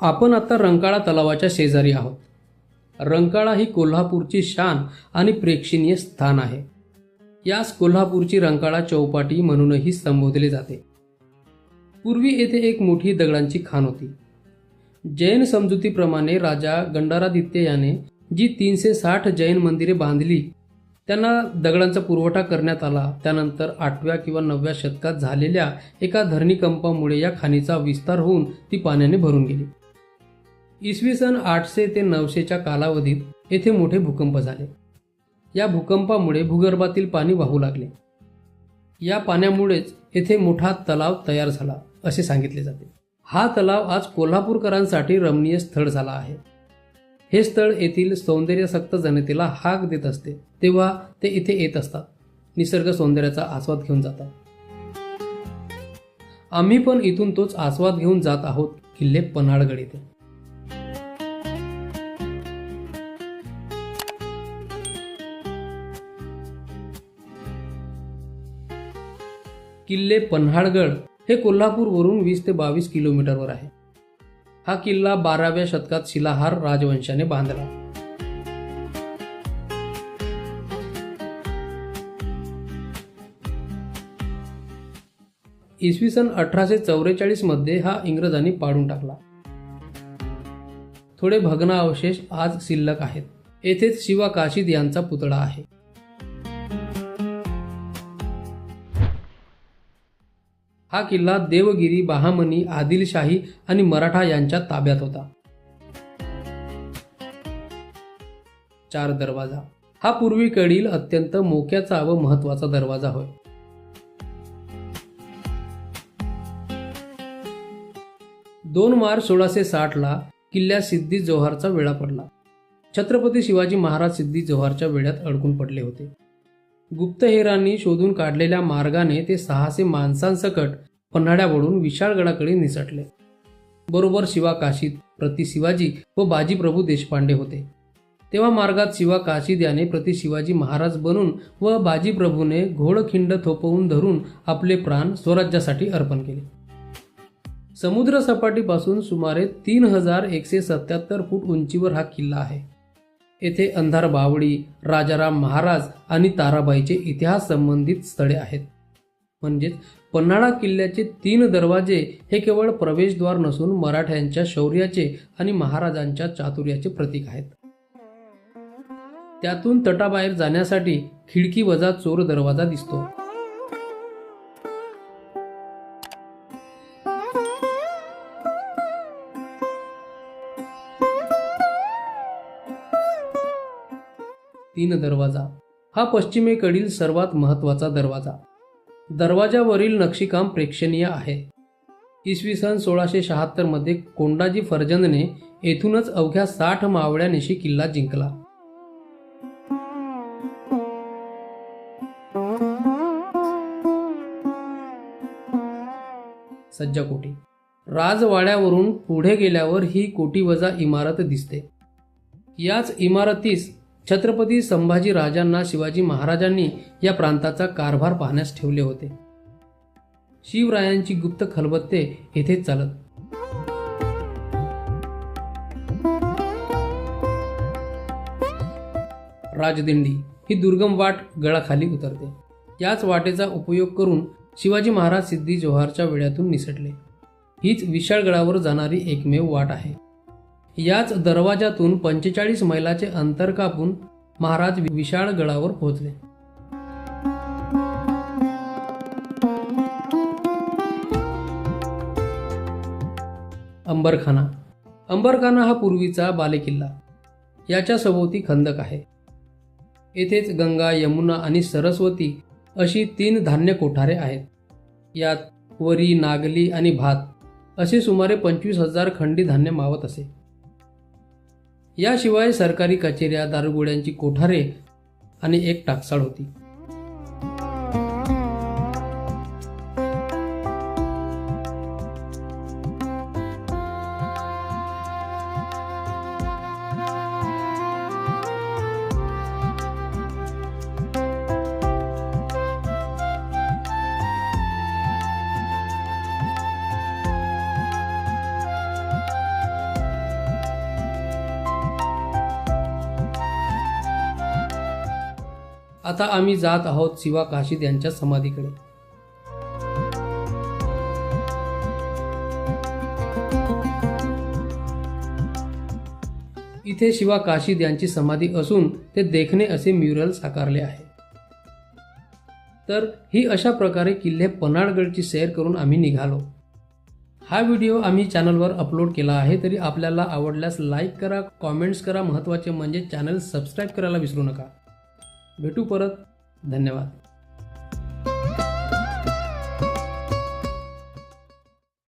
आपण आता रंकाळा तलावाच्या शेजारी आहोत. रंकाळा ही कोल्हापूरची शान आणि प्रेक्षणीय स्थान आहे. यास कोल्हापूरची रंकाळा चौपाटी म्हणूनही संबोधले जाते. पूर्वी येथे एक मोठी दगडांची खाण होती. जैन समजुतीप्रमाणे राजा गंडारादित्य याने जी तीनशे साठ जैन मंदिरे बांधली त्यांना दगडांचा पुरवठा करण्यात आला. त्यानंतर आठव्या किंवा नवव्या शतकात झालेल्या एका धरणीकंपामुळे या खाणीचा विस्तार होऊन ती पाण्याने भरून गेली. इसवी सन आठशे ते नऊशेच्या कालावधीत येथे मोठे भूकंप झाले. या भूकंपामुळे भूगर्भातील पाणी वाहू लागले. या पाण्यामुळेच येथे मोठा तलाव तयार झाला असे सांगितले जाते. हा तलाव आज कोल्हापूरकरांसाठी रमणीय स्थळ झाला आहे. हे स्थळ येथील सौंदर्यसक्त जनतेला हाक देत असते तेव्हा ते इथे येत असतात. निसर्ग सौंदर्याचा आस्वाद घेऊन जातात. आम्ही पण इथून तोच आस्वाद घेऊन जात आहोत किल्ले पन्हाळगड येथे. किल्ले पन्हाळगड हे कोल्हापूरवरून वीस ते बावीस किलोमीटरवर आहे. हा किल्ला बाराव्या शतकात शिलाहार राजवंशाने बांधला. इसवी सन अठराशे चौवेचाळीसमध्ये हा इंग्रजांनी पाडून टाकला. थोडे भग्नावशेष आज शिल्लक आहेत. येथेच शिवा काशीद यांचा पुतळा आहे. हा किल्ला देवगिरी बहामनी आदिलशाही आणि मराठा यांच्या ताब्यात होता. चार दरवाजा. हा पूर्वीकडील अत्यंत मोक्याचा व महत्त्वाचा दरवाजा होय. दोन मार्च सोळाशे साठला किल्ल्यात सिद्धी जोहारचा वेळा पडला. छत्रपती शिवाजी महाराज सिद्धी जोहारच्या वेळात अडकून पडले होते. गुप्तहेरांनी शोधून काढलेल्या मार्गाने ते सहाशे माणसांसकट पन्हाड्यावरून विशाळगडाकडे निसटले. बरोबर शिवा काशीद प्रति शिवाजी व बाजीप्रभू देशपांडे होते. तेव्हा मार्गात शिवा काशीद याने प्रति शिवाजी महाराज बनून व बाजीप्रभूने घोडखिंड थोपवून धरून आपले प्राण स्वराज्यासाठी अर्पण केले. समुद्र सपाटीपासून सुमारे तीन हजार एकशे सत्याहत्तर फूट उंचीवर हा किल्ला आहे. येथे अंधार बावडी राजाराम महाराज आणि ताराबाईचे इतिहास संबंधित स्थळे आहेत. म्हणजेच पन्हाळा किल्ल्याचे तीन दरवाजे हे केवळ प्रवेशद्वार नसून मराठ्यांच्या शौर्याचे आणि महाराजांच्या चातुर्याचे प्रतीक आहेत. त्यातून तटाबाहेर जाण्यासाठी खिडकी वजा चोर दरवाजा दिसतो. तीन दरवाजा. हा पश्चिमेकडील सर्वात महत्त्वाचा दरवाजा. दरवाजावरील नक्षीकाम प्रेक्षणीय आहे. इसवी सन सोळाशे शहात्तरमध्ये कोंडाजी फर्जंदने येथूनच अवघ्या साठ मावळ्यानिशी किल्ला जिंकला. सज्जा कोटी. राजवाड्यावरून पुढे गेल्यावर ही कोटी वजा इमारत दिसते. याच इमारतीस छत्रपती संभाजी राजांना शिवाजी महाराजांनी या प्रांताचा कारभार पाहण्यास ठेवले होते. शिवरायांची गुप्त खलबत्ते येथेच चालत. राजदिंडी ही दुर्गम वाट गळाखाली उतरते. याच वाटेचा उपयोग करून शिवाजी महाराज सिद्धी जोहारच्या वेळ्यातून निसटले. हीच विशाळगडावर जाणारी एकमेव वाट आहे. याच दरवाजातून पंचेचाळीस मैलाचे अंतर कापून महाराज विशाळगडावर पोहोचले. अंबरखाना. अंबरखाना हा पूर्वीचा बालेकिल्ला. याच्या सभोवती खंदक आहे. येथेच गंगा यमुना आणि सरस्वती अशी तीन धान्य कोठारे आहेत. यात वरी नागली आणि भात असे सुमारे पंचवीस हजार खंडी धान्य मावत असे. याशिवाय सरकारी कचेऱ्या दारुगोड्यांची कोठारे आणि एक टाकसाळ होती. आता आम्ही जात आहोत शिवा काशीद यांच्या समाधीकडे. इथे शिवा काशीद यांची समाधी असून ते देखणे असे म्युरल साकारले आहे. तर ही अशा प्रकारे किल्ले पन्हाळगडची सैर करून आम्ही निघालो. हा व्हिडिओ आम्ही चॅनलवर अपलोड केला आहे तरी आपल्याला आवडल्यास लाईक करा कॉमेंट्स करा. महत्त्वाचे म्हणजे चॅनल सबस्क्राईब करायला विसरू नका. भेटू परत. धन्यवाद.